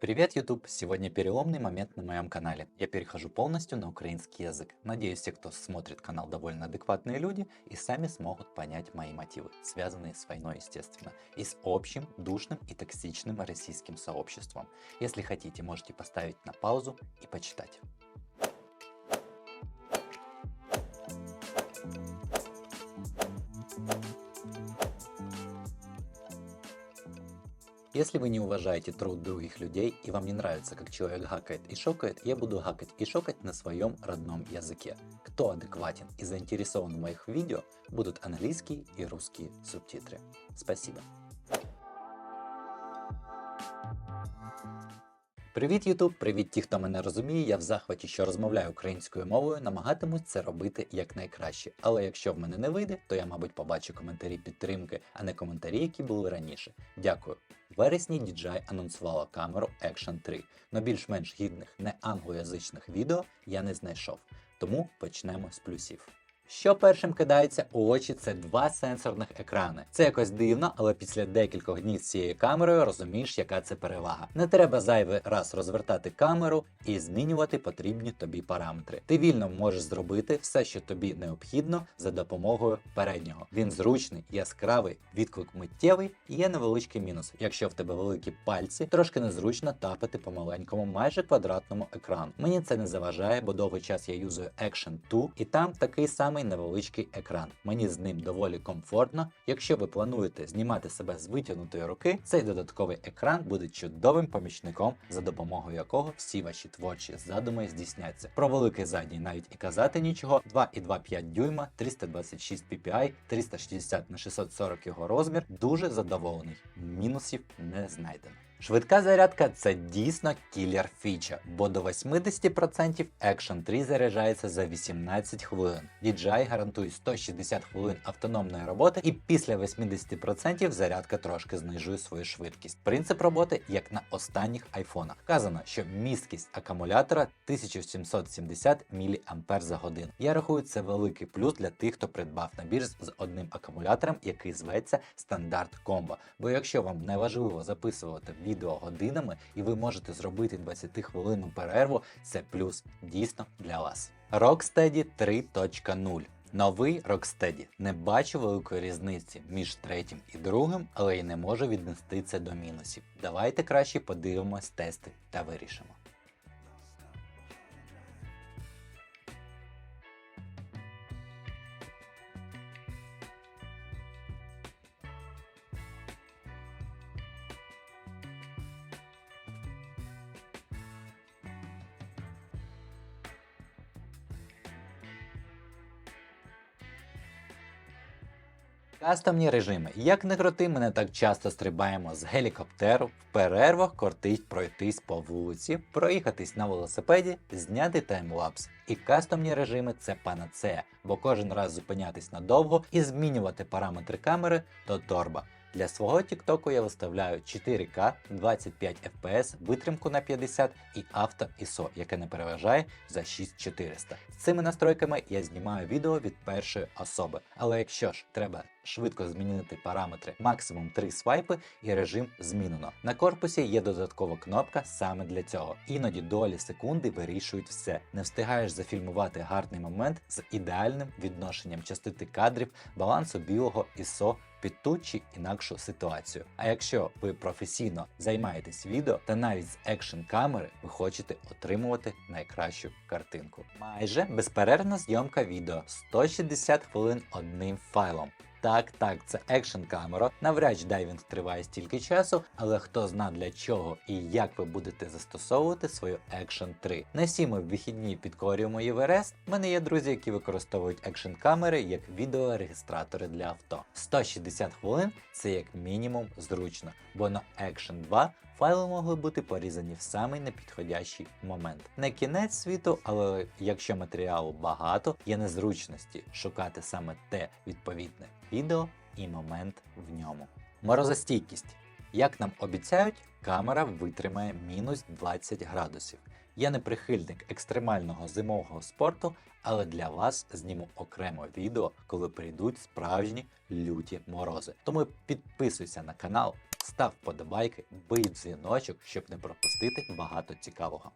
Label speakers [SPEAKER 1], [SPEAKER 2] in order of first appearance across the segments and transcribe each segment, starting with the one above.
[SPEAKER 1] Привет, YouTube! Сегодня переломный момент на моем канале. Я перехожу полностью на украинский язык. Надеюсь, те, кто смотрит канал, довольно адекватные люди и сами смогут понять мои мотивы, связанные с войной, естественно, и с общим, душным и токсичным российским сообществом. Если хотите, можете поставить на паузу и почитать. Если вы не уважаете труд других людей и вам не нравится, как человек гакает и шокает, я буду гакать и шокать на своем родном языке. Кто адекватен и заинтересован в моих видео, будут английские и русские субтитры. Спасибо. Привіт, Ютуб! Привіт ті, хто мене розуміє. Я в захваті, що розмовляю українською мовою, намагатимусь це робити якнайкраще. Але якщо в мене не вийде, то я, мабуть, побачу коментарі підтримки, а не коментарі, які були раніше. Дякую. Вересні DJI анонсувала камеру Action 3, но більш-менш гідних не англоязичних відео я не знайшов. Тому почнемо з плюсів. Що першим кидається у очі, це два сенсорних екрани. Це якось дивно, але після декількох днів з цією камерою розумієш, яка це перевага. Не треба зайвий раз розвертати камеру і змінювати потрібні тобі параметри. Ти вільно можеш зробити все, що тобі необхідно, за допомогою переднього. Він зручний, яскравий, відклик миттєвий і є невеличкий мінус. Якщо в тебе великі пальці, трошки незручно тапати по маленькому, майже квадратному екрану. Мені це не заважає, бо довгий час я юзую Action 2, і там такий самий невеличкий екран. Мені з ним доволі комфортно. Якщо ви плануєте знімати себе з витягнутої руки, цей додатковий екран буде чудовим помічником, за допомогою якого всі ваші творчі задуми здійсняться. Про великий задній навіть і казати нічого. 2,25 дюйма, 326 ppi, 360 на 640 його розмір. Дуже задоволений. Мінусів не знайдено. Швидка зарядка це дійсно кілер фіча, бо до 80% Action 3 заряджається за 18 хвилин. DJI гарантує 160 хвилин автономної роботи, і після 80% зарядка трошки знижує свою швидкість. Принцип роботи як на останніх айфонах. Вказано, що місткість акумулятора 1770 мАч за годину. Я рахую це великий плюс для тих, хто придбав набір з одним акумулятором, який зветься стандарт комбо. Бо якщо вам не важливо записувати годинами і ви можете зробити 20 хвилинну перерву, це плюс дійсно для вас. Rocksteady 3.0 Новий Rocksteady. Не бачу великої різниці між третім і другим, але й не можу віднести це до мінусів. Давайте краще подивимось тести та вирішимо. Кастомні режими. Як не крути, ми не так часто стрибаємо з гелікоптеру, в перервах кортить пройтись по вулиці, проїхатись на велосипеді, зняти таймлапс. І кастомні режими це панацея, бо кожен раз зупинятись надовго і змінювати параметри камери то торба. Для свого TikTok я виставляю 4К 25 FPS, витримку на 50 і авто ISO, яке не переважає за 6400. З цими настройками я знімаю відео від першої особи. Але якщо ж треба швидко змінити параметри, максимум 3 свайпи і режим змінено. На корпусі є додаткова кнопка саме для цього. Іноді долі секунди вирішують все. Не встигаєш зафільмувати гарний момент з ідеальним відношенням частоти кадрів, балансу білого ISO під ту чи інакшу ситуацію. А якщо ви професійно займаєтесь відео та навіть з екшн камери ви хочете отримувати найкращу картинку. Майже безперервна зйомка відео 160 хвилин одним файлом. Так, так, це екшн камера. Навряд чи дайвінг триває стільки часу, але хто зна для чого і як ви будете застосовувати свою Action 3. На всі ми в вихідні підкорюємо Єверест. У мене є друзі, які використовують екшн камери як відеорегістратори для авто. 160 хвилин це як мінімум зручно, бо на Action 2 файли могли бути порізані в самий непідходящий момент. Не кінець світу, але якщо матеріалу багато, є незручності шукати саме те відповідне відео і момент в ньому. Морозостійкість. Як нам обіцяють, камера витримає мінус 20 градусів. Я не прихильник екстремального зимового спорту, але для вас зніму окремо відео, коли прийдуть справжні люті морози. Тому підписуйся на канал, став подобайки, бий дзвіночок, щоб не пропустити багато цікавого.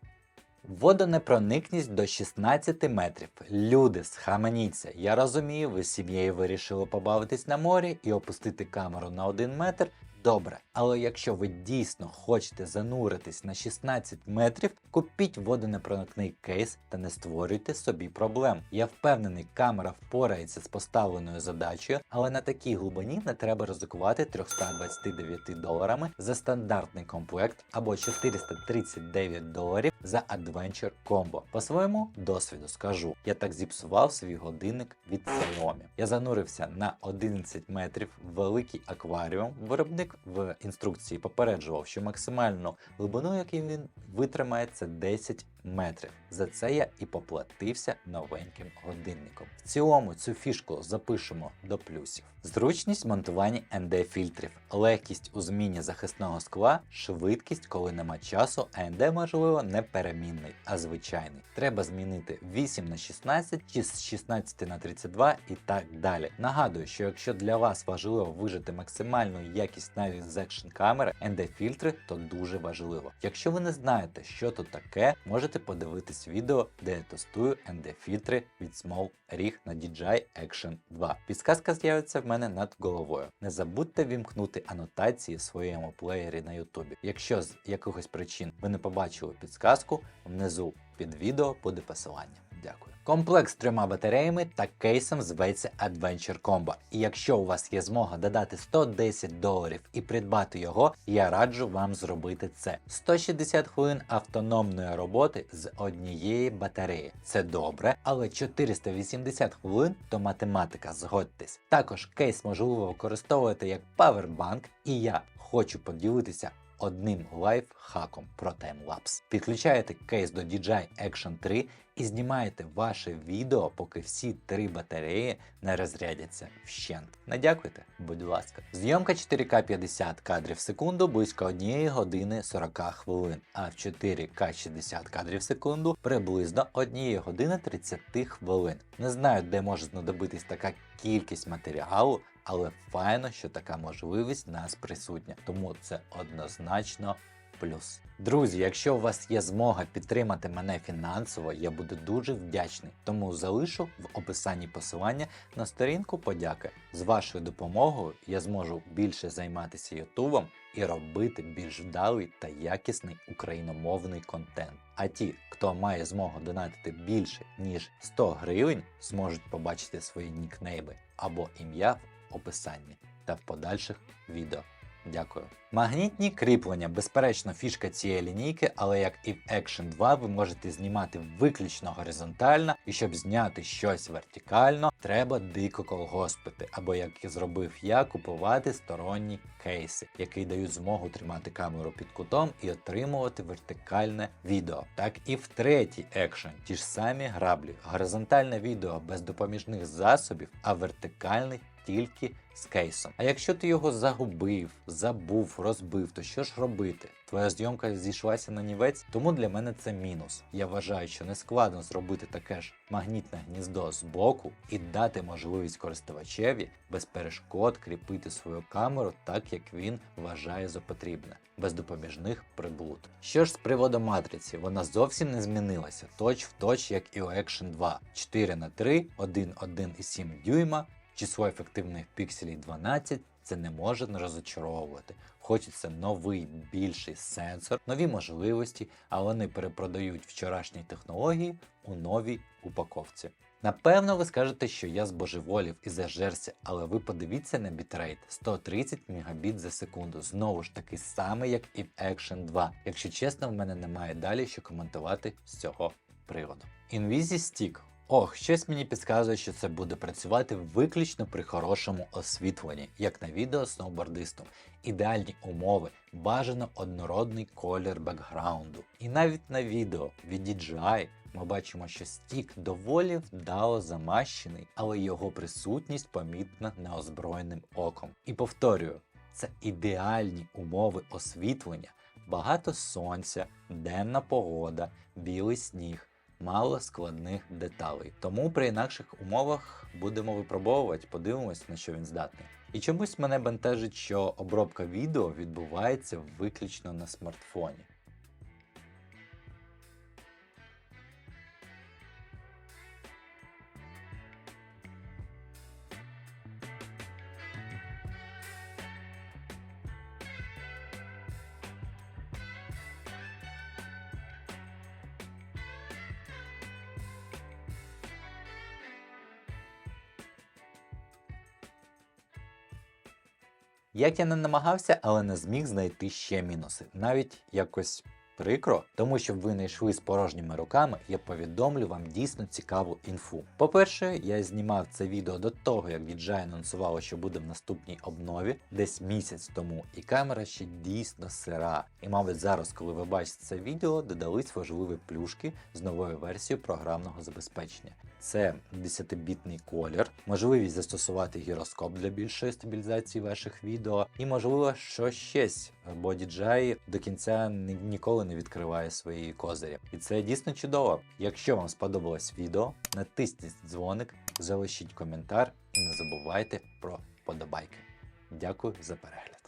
[SPEAKER 1] Водонепроникність до 16 метрів. Люди, схаменіться. Я розумію, ви з сім'єю вирішили побавитись на морі і опустити камеру на 1 метр. Добре, але якщо ви дійсно хочете зануритись на 16 метрів, купіть водонепроникний кейс та не створюйте собі проблем. Я впевнений, камера впорається з поставленою задачею, але на такій глибині не треба ризикувати 329 доларами за стандартний комплект або 439 доларів за Adventure Combo. По своєму досвіду скажу, я так зіпсував свій годинник від Xiaomi. Я занурився на 11 метрів в великий акваріум. Виробник в інструкції попереджував, що максимальну глибину, яку він витримає, це 10 метрів. За це я і поплатився новеньким годинником. В цілому цю фішку запишемо до плюсів. Зручність монтування ND фільтрів, легкість у зміні захисного скла, швидкість, коли нема часу, а ND, можливо, не перемінний, а звичайний. Треба змінити 8 на 16 чи з 16 на 32 і так далі. Нагадую, що якщо для вас важливо вижити максимальну якість навіть з екшн камери, ND фільтри то дуже важливо. Якщо ви не знаєте, що тут таке, можете подивитись відео, де я тестую ND фільтри від Small Rig на DJI Action 2. Підсказка з'явиться в мене над головою. Не забудьте вімкнути анотації в своєму плеєрі на YouTube. Якщо з якихось причин ви не побачили підсказку, внизу під відео буде посилання. Дякую. Комплект з трьома батареями та кейсом зветься Adventure Combo. І якщо у вас є змога додати 110 доларів і придбати його, я раджу вам зробити це. 160 хвилин автономної роботи з однієї батареї. Це добре, але 480 хвилин то математика, згодьтесь. Також кейс можливо використовувати як павербанк, і я хочу поділитися одним лайфхаком про таймлапс. Підключаєте кейс до DJI Action 3 і знімаєте ваше відео, поки всі три батареї не розрядяться вщент. Не дякуйте, будь ласка. Зйомка 4К 50 кадрів в секунду близько 1 години 40 хвилин, а в 4К 60 кадрів в секунду приблизно 1 години 30 хвилин. Не знаю, де може знадобитись така кількість матеріалу, але файно, що така можливість в нас присутня, тому це однозначно. Друзі, якщо у вас є змога підтримати мене фінансово, я буду дуже вдячний. Тому залишу в описанні посилання на сторінку подяки. З вашою допомогою я зможу більше займатися Ютубом і робити більш вдалий та якісний україномовний контент. А ті, хто має змогу донатити більше ніж 100 гривень, зможуть побачити свої нікнейми або ім'я в описанні та в подальших відео. Дякую. Магнітні кріплення, безперечно, фішка цієї лінійки, але як і в Action 2, ви можете знімати виключно горизонтально, і щоб зняти щось вертикально, треба дико колгоспити, або як зробив я, купувати сторонні кейси, які дають змогу тримати камеру під кутом і отримувати вертикальне відео. Так і в третій Action ті ж самі граблі, горизонтальне відео без допоміжних засобів, а вертикальний тільки з кейсом. А якщо ти його загубив, забув, розбив, то що ж робити? Твоя зйомка зійшлася на нівець, тому для мене це мінус. Я вважаю, що не складно зробити таке ж магнітне гніздо з боку і дати можливість користувачеві без перешкод кріпити свою камеру так, як він вважає за потрібне, без допоміжних приблуд. Що ж з приводу матриці, вона зовсім не змінилася, точ в точ, як і у Action 2. 4 на 3 1,1,7 дюйма, число ефективних пікселів 12, це не може не розочаровувати. Хочеться новий більший сенсор, нові можливості, а вони перепродають вчорашні технології у новій упаковці. Напевно, ви скажете, що я збожеволів і зажерся, але ви подивіться на бітрейт 130 Мбіт за секунду. Знову ж таки саме, як і в Action 2. Якщо чесно, в мене немає далі що коментувати з цього приводу. Invizi Stick. Ох, щось мені підказує, що це буде працювати виключно при хорошому освітленні, як на відео сноубордистом. Ідеальні умови, бажано однородний колір бекграунду. І навіть на відео від DJI ми бачимо, що стік доволі вдало замащений, але його присутність помітна неозброєним оком. І повторюю, це ідеальні умови освітлення багато сонця, денна погода, білий сніг, мало складних деталей. Тому при інакших умовах будемо випробовувати, подивимось, на що він здатний. І чомусь мене бентежить, що обробка відео відбувається виключно на смартфоні. Як я не намагався, але не зміг знайти ще мінуси. Навіть якось прикро, тому що ви не йшли з порожніми руками, я повідомлю вам дійсно цікаву інфу. По-перше, я знімав це відео до того, як DJI анонсувало, що буде в наступній обнові десь місяць тому, і камера ще дійсно сира. І, мабуть, зараз, коли ви бачите це відео, додались важливі плюшки з новою версією програмного забезпечення. Це 10-бітний колір, можливість застосувати гіроскоп для більшої стабілізації ваших відео, і можливо, що щось, бо DJI до кінця ні- ніколи не відкриває свої козирі. І це дійсно чудово. Якщо вам сподобалось відео, натисніть дзвоник, залишіть коментар і не забувайте про подобайки. Дякую за перегляд.